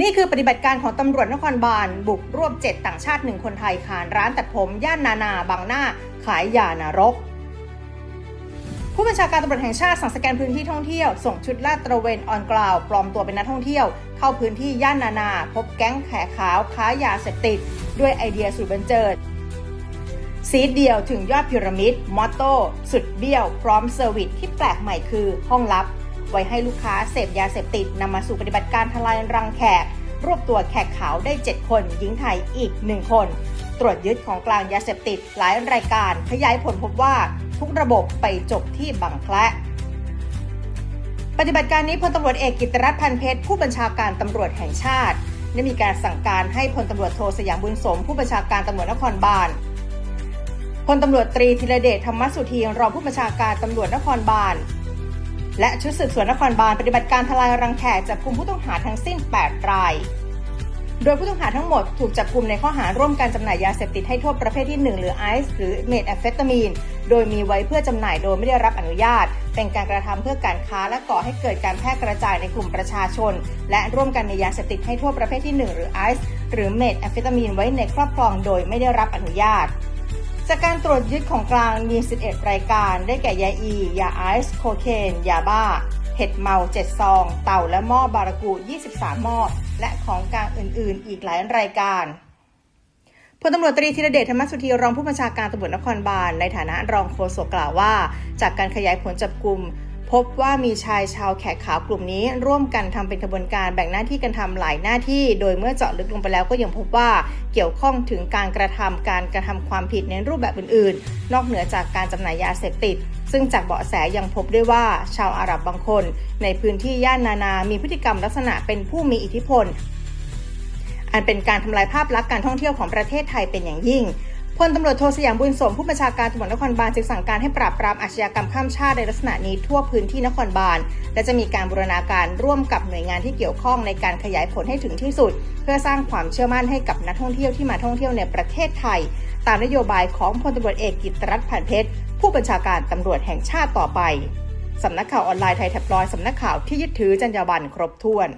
นี่คือปฏิบัติการของตำรวจนครบาล บุกรวบ7ต่างชาติ1คนไทยขานร้านตัดผม ย่านนานา บางหน้า ขายยานรก ผู้บัญชาการตำรวจแห่งชาติสั่งสแกนพื้นที่ท่องเที่ยว ส่งชุดลาดตระเวนออนกราว ปลอมตัวเป็นนักท่องเที่ยว เข้าพื้นที่ย่านนานา พบแก๊งแขกขาวค้ายาเสพติด ด้วยไอเดียสุดบันเจิดซีดเดียวถึงยอดพีระมิดมอตโต้สุดเบี้ยว พร้อมเซอร์วิสที่แปลกใหม่คือห้องลับ ไว้ให้ลูกค้าเสพยาเสพติดนำมาสู่ปฏิบัติการทลายรังแขก รวบตัวแขกขาวได้ 7 คนหญิงไทยอีก 1 คน ตรวจยึดของกลางยาเสพติดหลายรายการขยายผลพบว่าทุกระบบไปจบที่บังแคละปฏิบัติการนี้พลตำรวจเอกกิตรัตน์พันเพชรผู้บัญชาการตำรวจแห่งชาติได้มีการสั่งการให้พลตำรวจโทสยามบุญสม ผู้บัญชาการตำรวจนครบาลพลตำรวจตรีธีรเดชธรรมสุธีรองผู้บัญชาการตำรวจนครบาล และชุดสืบสวนนครบาลปฏิบัติการทลายรังแขกจับกลุ่มผู้ต้องหาทั้งสิ้น 8 ราย โดยผู้ต้องหาทั้งหมดถูกจับกลุ่มในข้อหาร่วมกันจำหน่ายยาเสพติดให้โทษประเภทที่ 1 หรือไอซ์หรือเมทแอมเฟตามีน โดยมีไว้เพื่อจำหน่ายโดยไม่ได้รับอนุญาต เป็นการกระทำเพื่อการค้าและก่อให้เกิดการแพร่กระจายในกลุ่มประชาชน และร่วมกันในยาเสพติดให้โทษประเภทที่ 1 หรือไอซ์หรือเมทแอมเฟตามีนไว้ในครอบครองโดยไม่ได้รับอนุญาต จากการตรวจยึดของกลางมี 11 รายการ ได้แก่ยาอี ยาไอซ์ โคเคน ยาบ้า เห็ดเมา 7 ซอง เต่าและหม้อบารากู 23 หม้อ และของกลางอื่น ๆ อีกหลายรายการพลตำรวจตรีธีรเดชธรรมสุธีรองผู้บัญชาการตำรวจนครบาลในฐานะรองโฆษกกล่าวว่า จากการขยายผลจับกลุ่ม พบว่ามีชายชาวแขกขาวกลุ่มนี้ ร่วมกันทำเป็นขบวนการแบ่งหน้าที่กันทำหลายหน้าที่ โดยเมื่อเจาะลึกลงไปแล้วก็ยังพบว่าเกี่ยวข้องถึงการกระทำการกระทำความผิดในรูปแบบอื่น ๆ นอกเหนือจากการจำหน่ายยาเสพติด ซึ่งจากเบาะแสยังพบด้วยว่าชาวอาหรับบางคน ในพื้นที่ย่านนานา มีพฤติกรรมลักษณะเป็นผู้มีอิทธิพล อันเป็นการทำลายภาพลักษณ์การท่องเที่ยวของประเทศไทยเป็นอย่างยิ่ง พลตำรวจโทสยามบุญสมผู้บัญชาการตำรวจนครบาลจึงสั่งการให้ปราบปรามอาชญากรรมข้ามชาติในลักษณะนี้ทั่วพื้นที่นครบาล และจะมีการบูรณาการร่วมกับหน่วยงานที่เกี่ยวข้องในการขยายผลให้ถึงที่สุด เพื่อสร้างความเชื่อมั่นให้กับนักท่องเที่ยวที่มาท่องเที่ยวในประเทศไทย ตามนโยบายของพลตำรวจเอกกิตติรัตน์พันเพชร ผู้บัญชาการตำรวจแห่งชาติต่อไปสำนักข่าวออนไลน์ไทยแท็บลอยสำนักข่าวที่ยึดถือจรรยาบรรณครบถ้วน